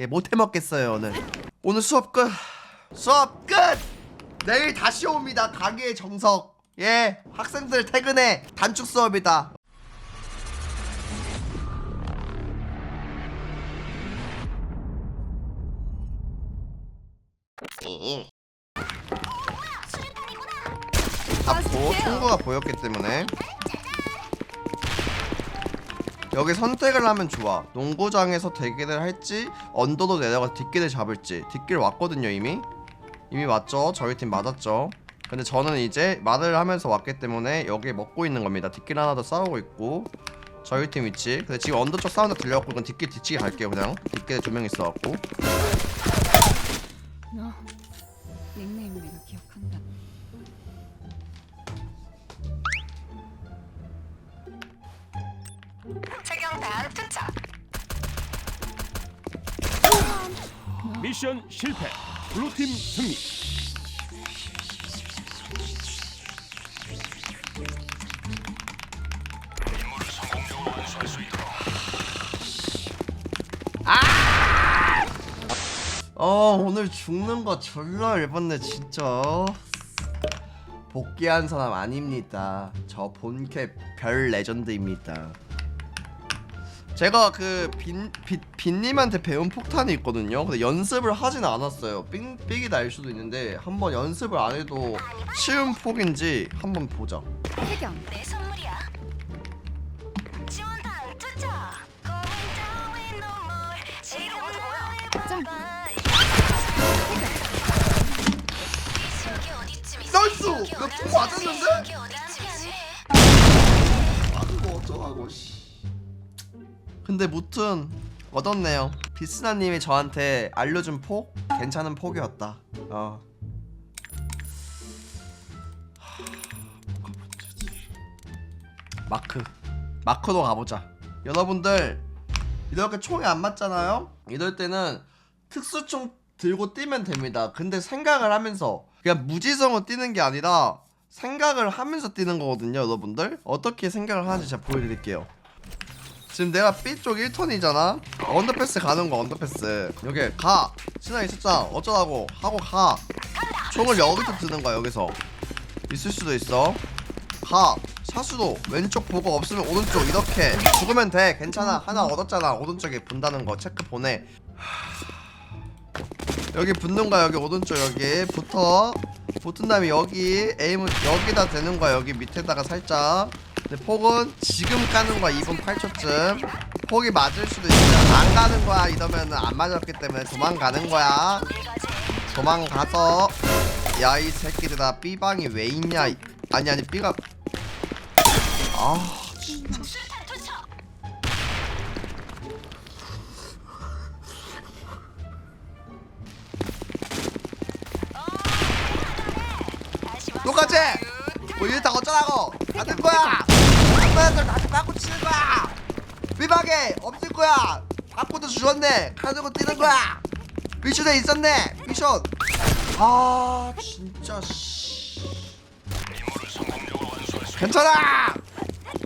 예, 못해 먹겠어요 오늘. 오늘 수업 끝. 수업 끝. 내일 다시 옵니다. 강의의 정석. 예, 학생들 퇴근해. 단축 수업이다. 잡고 총구가 보였기 때문에 여기 선택을 하면 좋아. 농구장에서 대기를 할지 언더도 내려가 뒷길을 잡을지. 뒷길 왔거든요 이미. 이미 맞죠? 저희 팀 맞았죠? 근데 저는 이제 말을 하면서 왔기 때문에 여기 먹고 있는 겁니다. 뒷길 하나 더 싸우고 있고. 저희 팀 위치. 근데 지금 언더 쪽 사운드 들려갖고 이건 뒷길 뒤치기 갈게요 그냥. 뒷길에 두 명 있어갖고. 너 닉네임 내가 기억한다. 미션 실패. 블루팀 승리. 어 오늘 죽는 거 졸라 열받네 진짜. 복귀한 사람 아닙니다. 저 본캐 별 레전드입니다 제가 그 빈, 빈, 빈님한테 배운 폭탄이 있거든요 근데 연습을 하진 않았어요 삥, 삑이 날 수도 있는데 한번 연습을 안 해도 쉬운 폭인지 한번 보자 태경. 내 선물이야 Going down no more 어디쯤이지 나이스! 이게 나총 어디쯤이지? 맞았는데? 어디쯤이지 아 그거 어쩌라고 씨. 근데 무튼 얻었네요. 비스나님이 저한테 알려준 폭 괜찮은 폭이었다. 어? 마크. 마크로 가보자. 여러분들 이렇게 총이 안 맞잖아요? 이럴 때는 특수총 들고 뛰면 됩니다. 근데 생각을 하면서 그냥 무지성으로 뛰는 게 아니라 생각을 하면서 뛰는 거거든요 여러분들. 어떻게 생각을 하는지 제가 보여드릴게요 지금 내가 B쪽 1턴이잖아? 언더패스 가는 거 언더패스. 여기 가. 신화 있었잖아 어쩌라고? 하고 가. 총을 여기서 드는 거야 여기서. 있을 수도 있어. 가. 사수도 왼쪽 보고 없으면 오른쪽 이렇게. 죽으면 돼. 괜찮아. 하나 얻었잖아. 오른쪽에 분다는 거 체크 보내. 여기 붙는 거야 여기 오른쪽 여기. 붙어. 붙은 다음에 여기 에임은 여기다 대는 거야 여기 밑에다가 살짝 근데 폭은 지금 까는 거야 2분 8초쯤. 폭이 맞을 수도 있어 안 가는 거야 이러면은 안 맞았기 때문에 도망가는 거야. 도망가서 야 이 새끼들아 B방이 왜 있냐? 이- 아니 아니 B가. 아 진짜. 똑같이! 뭐 이랬다 어쩌라고! 가는 거야 한번들 다시 바꿔 치는 거야. 비방에 없을 거야. 바꿔도 주었네. 가지고 뛰는 거야. 미션에 있었네. 미션. 아 진짜 씨. 괜찮아.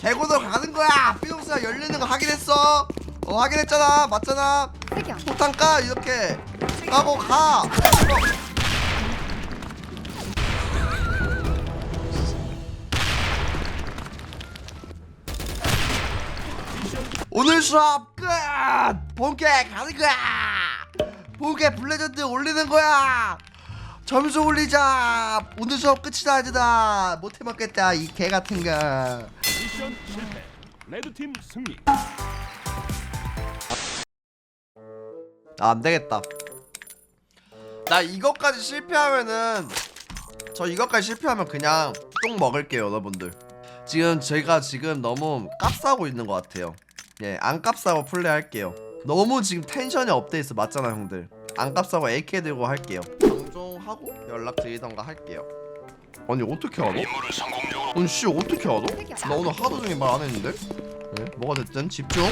대구도 가는 거야. 삐용스가 열리는 거 확인했어. 어 확인했잖아. 맞잖아. 태경. 폭탄 까? 이렇게. 까고 가 오늘 수업 끝 본캐 가는 거야 본캐 블레전드 올리는 거야 점수 올리자 오늘 수업 끝이다 아니다 못해 먹겠다 이 개 같은 거 미션 실패. 레드팀 승리. 아, 안 되겠다. 나 이것까지 실패하면은 저 이것까지 실패하면 그냥 똥 먹을게요, 여러분들. 지금 제가 지금 너무 깝싸고 있는 것 같아요. 예, 안 깝싸고 플레이할게요. 너무 지금 텐션이 업돼 있어, 맞잖아, 형들. 안 깝싸고 AK 들고 할게요. 방종하고 연락 드리던가 할게요. 아니 어떻게 알아? 아니 씨 어떻게 알아? 나 오늘 하루 종일 말 안 했는데? 예, 뭐가 됐든 집중.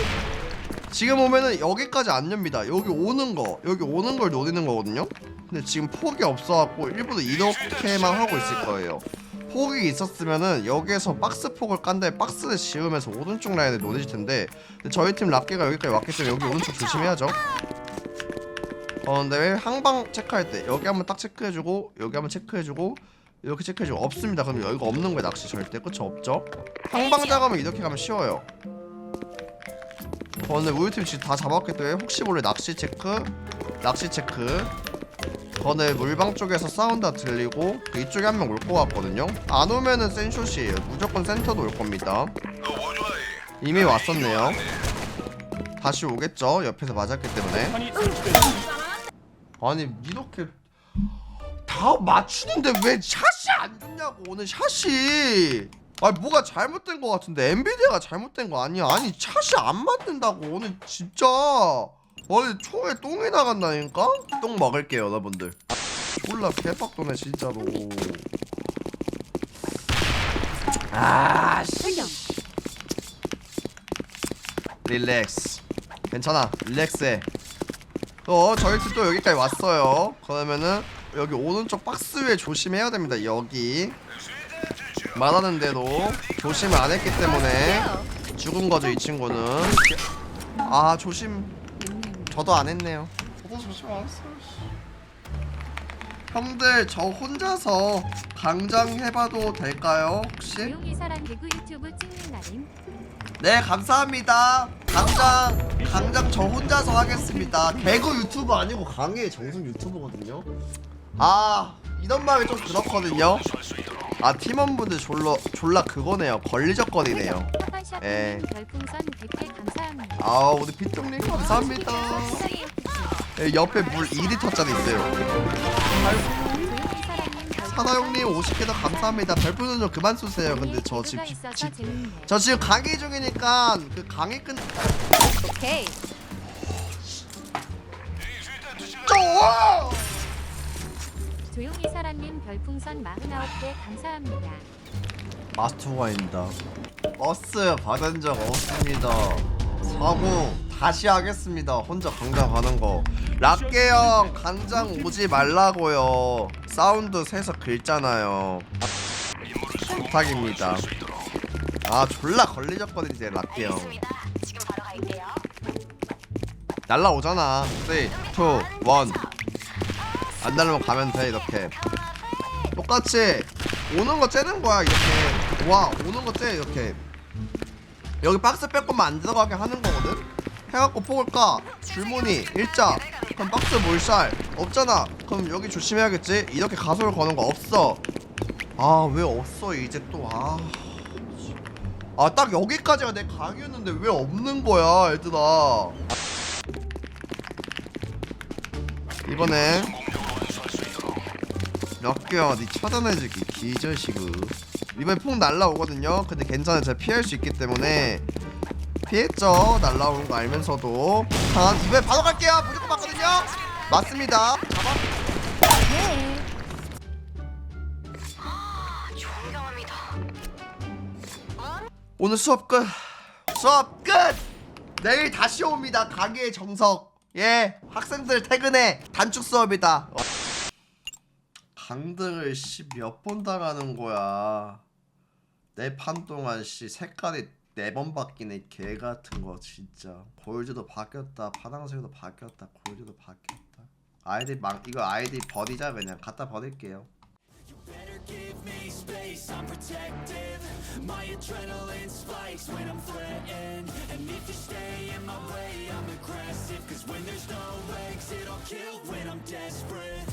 지금 오면은 여기까지 안 엽니다. 여기 오는 거, 여기 오는 걸 노리는 거거든요. 근데 지금 폭이 없어갖고 일부러 이렇게만 하고 있을 거예요. 폭이 있었으면은 여기에서 박스 폭을 깐 다음에 박스를 지으면서 오른쪽 라인을 노리실 텐데 저희 팀 락게가 여기까지 왔기 때문에 여기 오른쪽 조심해야죠. 어 근데 왜 항방 체크할 때 여기 한번 딱 체크해주고 여기 한번 체크해주고 이렇게 체크해주고 없습니다. 그럼 여기가 없는 거예요 낚시 절대. 그쵸? 없죠? 항방 작업은 이렇게 가면 쉬워요. 어 근데 우유팀 지금 다 잡았기 때문에 혹시 몰래 낚시 체크 낚시 체크 거네 물방 쪽에서 사운드가 들리고 그 이쪽에 한 명 올 것 같거든요. 안 오면은 센숏이에요. 무조건 센터도 올 겁니다. 이미 왔었네요. 다시 오겠죠? 옆에서 맞았기 때문에. 아니 이렇게 다 맞추는데 왜 샷이 안 좋냐고 오늘 샷이. 아니 뭐가 잘못된 것 같은데. 엔비디아가 잘못된 거 아니야? 아니 샷이 안 맞는다고. 오늘 진짜 아니 총에 똥이 나간다니까? 똥 먹을게요 여러분들. 몰라 개빡도네 진짜로. 아씨. 릴렉스. 괜찮아. 릴렉스해. 어 저희 팀 또 여기까지 왔어요. 그러면은 여기 오른쪽 박스 위에 조심해야 됩니다 여기. 말하는 대로 조심을 안 했기 때문에 죽은 거죠 이 친구는. 아 조심 저도 안 했네요. 저도 조심 안 했어요 형들 저 혼자서 강장 해봐도 될까요 혹시? 조용히 사랑 개그 유튜브 찍는 날임. 네 감사합니다. 강장 강장 저 혼자서 하겠습니다. 개그 유튜브 아니고 강의 정승 유튜버거든요. 아 이런 말이 좀 그렇거든요. 아 팀원분들 졸라 졸라 그거네요. 걸리적거리네요 파파샤프님 에. 별풍선 100개 감사합니다. 아 우리 피통님 감사합니다. 예, 옆에 물 2리터짜리 있어요. 조용히 사랑님 사나 형님 50개 더 감사합니다. 별풍선 좀 그만 쏘세요. 근데 저 지금 집- 있어서 집- 재밌네 저 지금 강의 중이니까 그 강의 끝 오케이. 좀! 조용히 사랑님 별풍선 49개 감사합니다. 마스터가입니다. 버스 받은 적 없습니다. 사고 다시 하겠습니다. 혼자 강장 가는 거. 락게 형 강장 오지 말라고요. 사운드 세서 긁잖아요. 부탁입니다. 아 졸라 걸리적거리지 락게 형. 알겠습니다. 지금 바로 갈게요. 날라오잖아. 3, 2, 1. 안 날라면 가면 돼 이렇게. 똑같이 오는 거 째는 거야 이렇게. 와 오는 거째 이렇게. 여기 박스 빼고만 안 들어가게 하는 거거든. 해갖고 폭을 까? 줄무늬 일자. 그럼 박스 몰살. 없잖아. 그럼 여기 조심해야겠지? 이렇게 가소를 거는 거 없어. 아 왜 없어 이제 또아 아 딱 여기까지가 내 강의였는데 왜 없는 거야 얘들아? 이번엔 몇개야 니 차단해주기 기저시그 이번에 폭 날라오거든요. 근데 괜찮아 제가 피할 수 있기 때문에. 피했죠. 날라오는 거 알면서도. 한 이번에 바로 갈게요. 무조건 맞거든요. 맞습니다. 잡아. 아, 좋은 경험이다. 오늘 수업 끝. 수업 끝! 내일 다시 옵니다. 강의의 정석. 예 학생들 퇴근해. 단축 수업이다. 강등을 씨 몇 번 당하는 거야 내 판 동안 씨 색깔이 네 번 바뀌네 개 같은 거 진짜 골드도 바뀌었다 파랑색도 바뀌었다 골드도 바뀌었다 아이디 망 이거 아이디 버리자 그냥 갖다 버릴게요 give me space, I'm protective My adrenaline spikes when I'm threatened And if you stay in my way, I'm aggressive Cause when there's no exit, I'll kill when I'm desperate